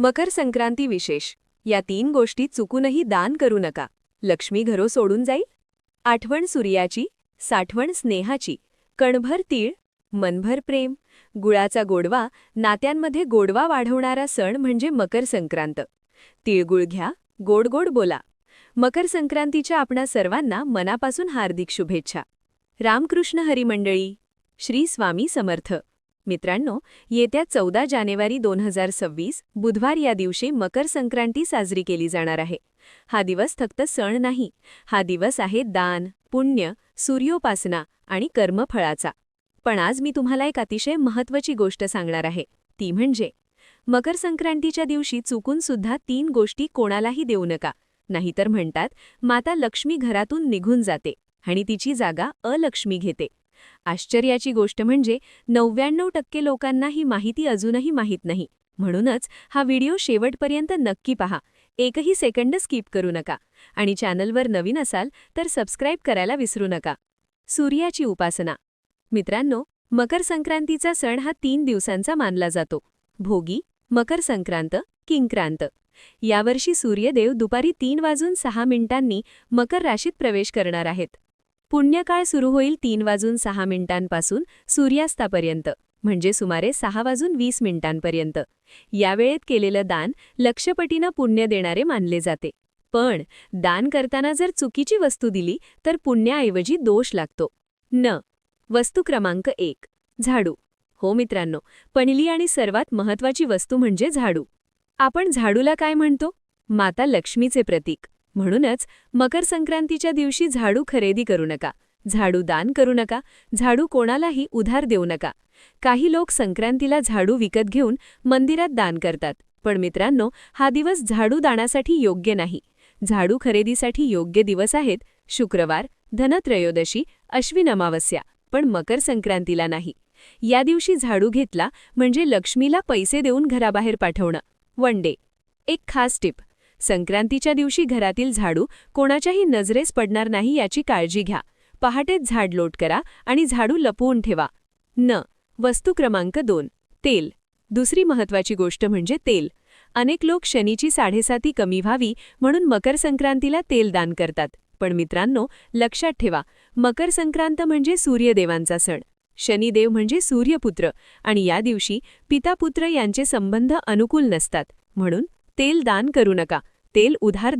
मकर संक्रांती विशेष. या तीन गोष्टी चुकूनही दान करू नका. लक्ष्मी घरो सोडून जाईल? आठवण सूर्याची साठवण स्नेहाची कणभर तीळ मनभर प्रेम गुळाचा गोडवा नात्यांमध्ये गोडवा वाढवणारा सण म्हणजे मकर संक्रांत. तिळगुळ घ्या गोड गोड बोला. मकर संक्रांतीच्या आपणा सर्वांना मनापासून हार्दिक शुभेच्छा. रामकृष्ण हरिमंडळी. श्री स्वामी समर्थ. मित्रांनो येत्या चौदा जानेवारी दोन हजार सव्वीस बुधवार या दिवशी मकर संक्रांती साजरी केली जाणार आहे. हा दिवस फक्त सण नाही हा दिवस आहे दान पुण्य सूर्योपासना आणि कर्मफळाचा. पण आज मी तुम्हाला एक अतिशय महत्त्वाची गोष्ट सांगणार आहे. ती म्हणजे मकर संक्रांतीच्या दिवशी चुकून सुद्धा तीन गोष्टी कोणालाही देऊ नका. नाहीतर म्हणतात माता लक्ष्मी घरातून निघून जाते आणि तिची जागा अलक्ष्मी घेते. आश्चर्याची गोष्ट म्हणजे नव्याण्णव टक्के लोकांना ही माहिती अजूनही माहीत नाही. म्हणूनच हा व्हिडिओ शेवटपर्यंत नक्की पहा. एकही सेकंड स्किप करू नका. आणि चॅनलवर नवीन असाल तर सबस्क्राईब करायला विसरू नका. सूर्याची उपासना. मित्रांनो मकर संक्रांतीचा सण हा तीन दिवसांचा मानला जातो. भोगी मकर संक्रांत किंक्रांत. यावर्षी सूर्यदेव दुपारी तीन वाजून सहा मिनिटांनी मकर राशीत प्रवेश करणार आहेत. पुण्यकाळ सुरू होईल तीन वाजून सहा मिनिटांपासून सूर्यास्तापर्यंत म्हणजे सुमारे सहा वाजून वीस मिनिटांपर्यंत. यावेळेत केलेलं दान लक्षपटीनं पुण्य देणारे मानले जाते. पण दान करताना जर चुकीची वस्तू दिली तर पुण्याऐवजी दोष लागतो. न. वस्तू क्रमांक एक. झाडू. हो मित्रांनो पहिली आणि सर्वात महत्वाची वस्तू म्हणजे झाडू. आपण झाडूला काय म्हणतो? माता लक्ष्मीचे प्रतीक. म्हणूनच मकर संक्रांतीच्या दिवशी झाडू खरेदी करू नका. झाडू दान करू नका. झाडू कोणालाही उधार देऊ नका. काही लोक संक्रांतीला झाडू विकत घेऊन मंदिरात दान करतात. पण मित्रांनो हा दिवस झाडू दानासाठी योग्य नाही. झाडू खरेदीसाठी योग्य दिवस आहेत शुक्रवार धनत्रयोदशी अश्विन अमावस्या. पण मकर संक्रांतीला नाही. या दिवशी झाडू घेतला म्हणजे लक्ष्मीला पैसे देऊन घराबाहेर पाठवणं. One day. एक खास टिप. संक्रांतीच्या दिवशी घरातील झाडू कोणाच्याही नजरेस पडणार नाही याची काळजी घ्या. पहाटेच झाड लोट करा आणि झाडू लपवून ठेवा. न. वस्तू क्रमांक दोन. तेल. दुसरी महत्वाची गोष्ट म्हणजे तेल. अनेक लोक शनीची साडेसाती कमी व्हावी म्हणून मकर संक्रांतीला तेल दान करतात. पण मित्रांनो लक्षात ठेवा मकर संक्रांत म्हणजे सूर्यदेवांचा सण. शनिदेव म्हणजे सूर्यपुत्र आणि या दिवशी पितापुत्र यांचे संबंध अनुकूल नसतात. म्हणून तेल दान करू नका. तेल उधार